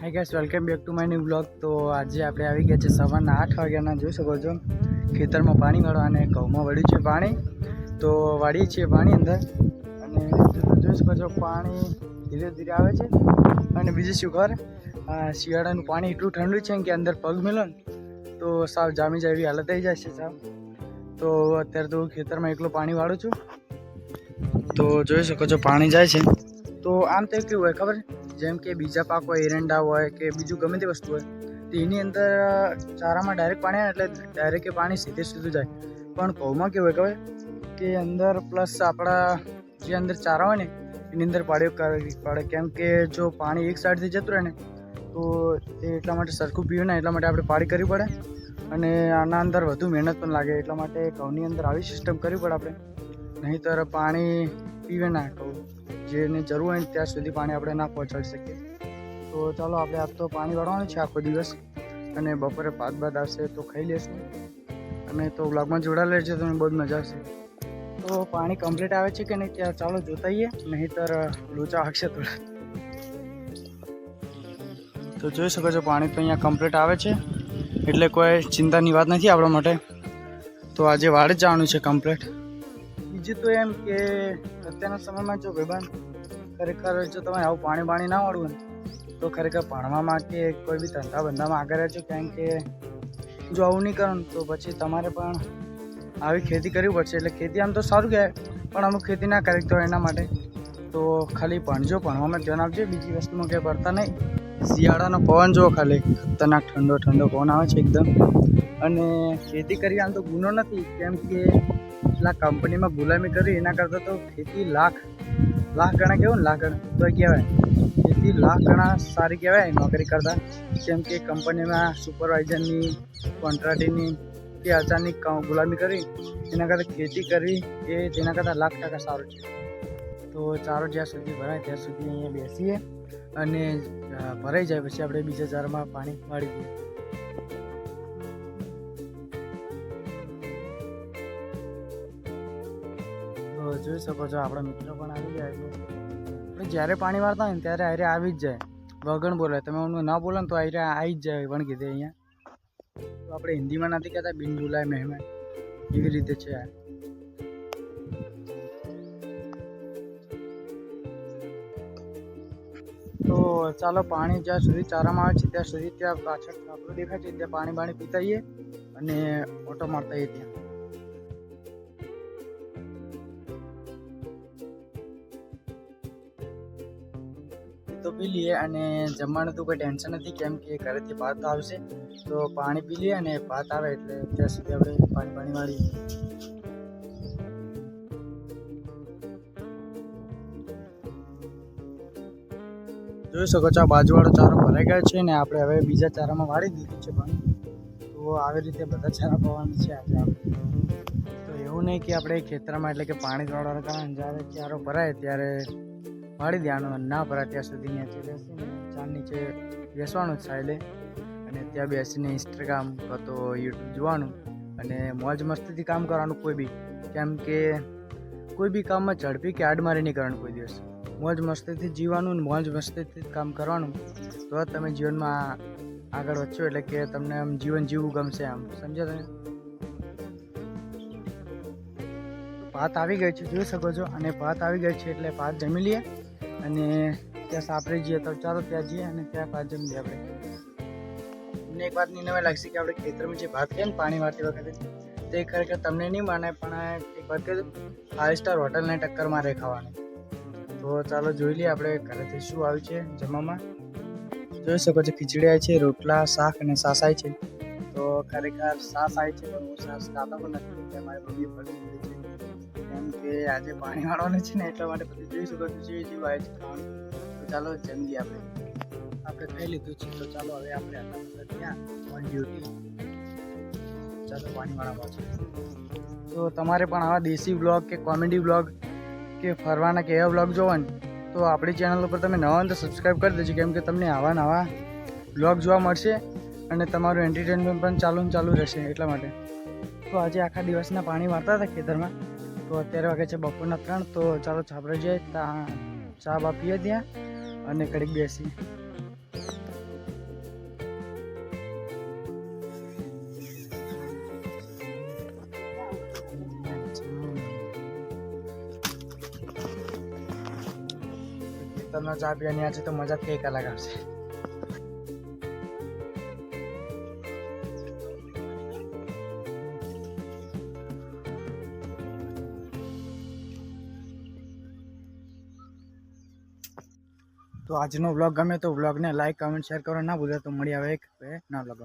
Hi guys welcome back to my new blog તો આજે આપણે આવી ગયા છે સવારના આઠ વાગ્યાના, જોઈ શકો છો. ખેતરમાં પાણી વાળો અને ઘઉંમાં વળ્યું છે પાણી. તો વાળીએ છીએ પાણી અંદર. અને જોઈ શકો છો, પાણી ધીરે ધીરે આવે છે. અને બીજું શું ખબર શિયાળાનું પાણી એટલું ઠંડુ છે કે અંદર પગ મેલો ને, તો સાવ જામી જાય એવી હાલત થઈ જાય છે સાવ. તો અત્યારે તો હું ખેતરમાં એકલું પાણી વાળું છું. તો જોઈ શકો છો, પાણી જાય છે. તો આમ તો કેવું હોય, ખબર છે? જેમ કે બીજા પાક હોય એરંડા હોય કે બીજું ગમે તે વસ્તુ હોય, તો એની અંદર ચારામાં ડાયરેક્ટ પાણી આવે એટલે ડાયરેક્ટ એ પાણી સીધે સીધું જાય. પણ ઘઉંમાં કેવું હોય કે અંદર પ્લસ આપણા જે અંદર ચારા હોય ને, એની અંદર પાડ્યો પડે. કેમ કે જો પાણી એક સાઈડથી જતું રહે ને, તો એ એટલા માટે સરખું પીવું ને, એટલા માટે આપણે પાડી કરવી પડે. અને આના અંદર વધુ મહેનત પણ લાગે, એટલા માટે ઘઉંની અંદર આવી સિસ્ટમ કરવી પડે આપણે. નહીંતર પાણી પીવે ના કહું જેને જરૂર હોય ત્યાં સુધી પાણી આપણે ના પહોંચાડી શકીએ. તો ચાલો આપણે આજ તો પાણી વાળવાનું છે આખો દિવસ. અને બપોરે ભાત ભાત આવશે તો ખાઈ લેશું. અને તો વ્લોગમાં જોડાયેલા રહેજો તો બહુ જ મજા આવશે. તો પાણી કમ્પ્લીટ આવે છે કે નહીં ત્યાં ચાલો જોતાઈએ નહીંતર લોચા હાકશે થોડા તો જોઈ શકો છો પાણી તો અહીંયા કમ્પ્લીટ આવે છે. એટલે કોઈ ચિંતાની વાત નથી આપણા માટે. તો આજે વાડ જ જવાનું છે કમ્પ્લીટ બીજું તો એમ કે અત્યારના સમયમાં જો ભાઈબંધ ખરેખર જો તમે આવું પાણી બાણી ના વાળવું તો ખરેખર ભણવામાં કે કોઈ બી ધંધા બંધામાં આગળ રહેજો. કારણ કે જો આવું નહીં કરો તો પછી તમારે પણ આવી ખેતી કરવી પડશે. એટલે ખેતી આમ તો સારું કહેવાય, પણ અમુક ખેતી ના કરી તો એના માટે. તો ખાલી ભણજો, ભણવામાં ધ્યાન આપજો. બીજી વસ્તુમાં કંઈ પડતા નહીં. શિયાળાનો પવન જુઓ ખાલી. ખતરનાક ઠંડો ઠંડો પવન આવે છે એકદમ. અને ખેતી કરી આમ તો ગુનો નથી. કેમ કે એટલા કંપનીમાં ગુલામી કરી, એના કરતાં તો ખેતી લાખ લાખ ગણા કેવું ને, લાખ ગણા તો કહેવાય. ખેતી લાખ ગણા સારી કહેવાય નોકરી કરતાં. જેમ કે કંપનીમાં સુપરવાઇઝરની કોન્ટ્રાક્ટરની કે અચાનક ગુલામી કરી, એના કરતાં ખેતી કરવી એ તેના કરતાં લાખ ટકા સારું છે. તો ચારો જ્યાં સુધી ભરાય ત્યાં સુધી અહીંયા બેસીએ અને ભરાઈ જાય પછી આપણે બીજા ચારમાં પાણી વાળી દઈએ તો જોઈ શકો છો, આપણા મિત્રો પણ આવી ગયા છે. આપણે જ્યારે પાણી વાળતા હોય ને ત્યારે આરે આવી જ જાય. વગણ બોલે તમે એનું ના બોલો ને તો આરે આવી જ જાય વણ કીધે અહીંયા. આપણે હિન્દીમાં નથી કહેતા, બિન બોલાય મહેમાન એવી રીતે છે આ. તો ચાલો પાણી જ્યાં સુધી ચારામાં આવે છે, ત્યાં સુધી ત્યાં પાછળ આપણું દેખાય છે, ત્યાં પાણી બાણી પીતા અને ઓટો મારતા આવીએ ત્યાં તો પી લઈએ અને જમવાનું તો કોઈ ટેન્શન નથી, કેમ કે ઘરેથી ભાત આવશે તો પાણી પી લઈએ અને ભાત આવે એટલે ત્યાં સુધી આપણે પાણી પાણી વાળીએ. જોઈ શકો છો બાજુવાળો ચારો ભરાઈ ગયો છે ને આપણે હવે બીજા ચારામાં વાળી દીધું છે પાણી. તો આવી રીતે બધા ચારા પવાના છે આજે આપણે. તો એવું નહીં કે આપણે ખેતરમાં એટલે કે પાણી વાળવાનું કારણ જ્યારે ચારો ભરાય ત્યારે વાળી દેવાનું ના ભરાય ત્યાં સુધી નીચે બેસીને ચાર નીચે બેસવાનું જ સાયલે અને ત્યાં બેસીને ઇન્સ્ટાગ્રામ કાં તો યુટ્યુબ જોવાનું અને મોજ મસ્તીથી કામ કરવાનું કોઈ બી. કેમ કે કોઈ બી કામમાં ઝડપી કે આડમારી નહીં કરવાનું કોઈ દિવસ. મોજ મસ્તીથી જીવવાનું અને મોજ મસ્તીથી કામ કરવાનું. તો તમે જીવનમાં આગળ વધશો એટલે કે તમને આમ જીવન જીવવું ગમશે આમ. સમજો તમે? ભાત આવી ગઈ છે, જોઈ શકો છો. અને ભાત આવી ગઈ છે એટલે ભાત જમી લઈએ. અને ત્યાં સાપરે જઈએ તો ચાલો ત્યાં જઈએ અને ત્યાં ભાત જમી લઈએ આપણે તમને એક વાતની નવાઈ લાગશે કે આપણે ખેતરમાં જે ભાત ખાઈએ ને પાણી વાળતી વખતે, તે ખરેખર તમને નહીં માને, પણ એક વાત કહી ફાઇવ સ્ટાર હોટલને ટક્કર મારે ખાવાની. તો ચાલો જોઈ લઈએ આપણે ઘરેથી શું આવ્યું છે જમવામાં. જોઈ શકો છો ખીચડી છે, રોટલા, શાક અને સાસ આવી છે. તો ખરેખર સાસ આવી છે, પણ હું સાસ ખાતા પણ નથી મારી મમ્મી પડી છે કેમ કે આજે પાણી વાળવાનું છે ને એટલા માટે બધું જોઈ શકો છો જેવી જેવું આવે છે ખાવાનું તો ચાલો જમીએ આપણે આપણે ખાઈ લીધું છે. તો ચાલો, હવે આપણે હતા ત્યાં ડ્યુટી ચાલો પાણી વાળા તો તમારે પણ આવા દેશી બ્લોગ કે કોમેડી બ્લોગ કે ફરવાના કે એવા બ્લોગ જોવા ને તો આપણી ચેનલ ઉપર તમે નવા તો સબસ્ક્રાઈબ કરી દેજો. કેમ કે તમને આવા નવા બ્લોગ જોવા મળશે અને તમારું એન્ટરટેનમેન્ટ પણ ચાલુ ચાલુ રહેશે એટલા માટે. તો આજે આખા દિવસના પાણી વાળતા હતા ખેતરમાં. તો અત્યારે વાગે છે બપોરના ત્રણ, તો ચાલો છાપરે જઈએ ત્યાં ચા બા પીએ ત્યાં અને કડીક બેસીએ. તમને ચા પીવાની આ છે તો મજા કંઈક અલગ આવશે. તો આજનો વ્લોગ ગમે તો વ્લોગને લાઈક કમેન્ટ શેર કરો ના ભૂલે. તો મળી આવે એક ના વ્લોગ